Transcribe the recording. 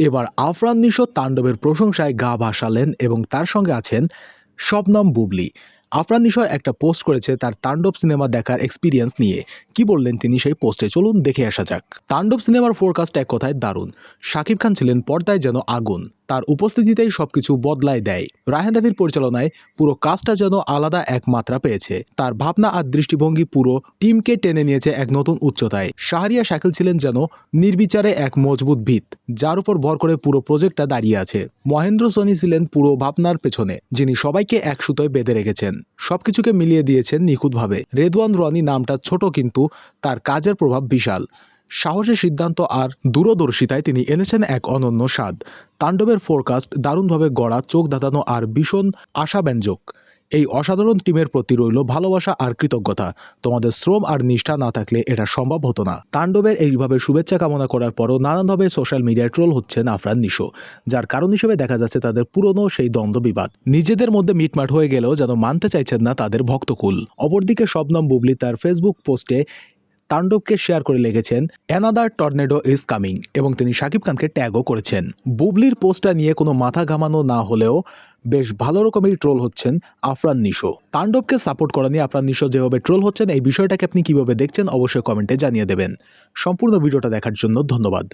এবার আফরান নিশো তাণ্ডবের প্রশংসায় গা ভাসালেন এবং তার সঙ্গে আছেন শবনম বুবলি। আফরান নিশো একটা পোস্ট করেছে তার তাণ্ডব সিনেমা দেখার এক্সপিরিয়েন্স নিয়ে। কি বললেন তিনি সেই পোস্টে? চলুন দেখে আসা যাক। তাণ্ডব সিনেমার ফোরকাস্ট এক কথায় দারুণ। শাকিব খান ছিলেন পর্দায় যেন আগুন। তার উপস্থিতিতেই সবকিছু বদলায় দেয়। রায়হান রাফির পরিচালনায় পুরো কাজটা যেন আলাদা এক মাত্রা পেয়েছে। তার ভাবনা আর দৃষ্টিভঙ্গি পুরো টিমকে টেনে নিয়েছে এক নতুন উচ্চতায়। শাহরিয়া শাকিল ছিলেন যেন নির্বিচারে এক মজবুত ভিত, যার উপর ভর করে পুরো প্রজেক্টটা দাঁড়িয়ে আছে। মহেন্দ্র সোনি ছিলেন পুরো ভাবনার পেছনে, যিনি সবাইকে এক সুতোয় বেঁধে রেখেছেন। সবকিছুকে মিলিয়ে দিয়েছেন নিখুঁতভাবে। রেদওয়ান রনি নামটা ছোট কিন্তু তার কাজের প্রভাব বিশাল। সাহসী সিদ্ধান্ত আর দূরদর্শিতায় তিনি এনেছেন এক অনন্য স্বাদ। তাণ্ডবের ফোরকাস্ট দারুণভাবে গড়া চোখ দাঁতানো আর ভীষণ আশাব্যঞ্জক। এই অসাধারণ টিমের প্রতি রইল ভালোবাসা আর কৃতজ্ঞতা। তোমাদের শ্রম আর নিষ্ঠা না থাকলে এটা সম্ভব হতো না। তাণ্ডবের এইভাবে শুভেচ্ছা কামনা করার পরও নানানভাবে সোশ্যাল মিডিয়ায় ট্রোল হচ্ছেন আফরান নিশো। যার কারণ হিসেবে দেখা যাচ্ছে তাদের পুরনো সেই দ্বন্দ্ব বিবাদ। নিজেদের মধ্যে মিটমাট হয়ে গেলেও যেন মানতে চাইছেন না তাদের ভক্তকুল। অপরদিকে শবনম বুবলি তার ফেসবুক পোস্টে তাণ্ডবকে শেয়ার করে লিখেছেন অ্যানাদার টর্নেডো ইজ কামিং এবং তিনি শাকিব খানকে ট্যাগও করেছেন। বুবলির পোস্টটা নিয়ে কোনো মাথা ঘামানো না হলেও বেশ ভালো রকমেরই ট্রোল হচ্ছেন আফরান নিশো। তাণ্ডবকে সাপোর্ট করা নিয়ে আফরান নিশো যেভাবে ট্রোল হচ্ছেন, এই বিষয়টাকে আপনি কীভাবে দেখছেন অবশ্যই কমেন্টে জানিয়ে দেবেন। সম্পূর্ণ ভিডিওটা দেখার জন্য ধন্যবাদ।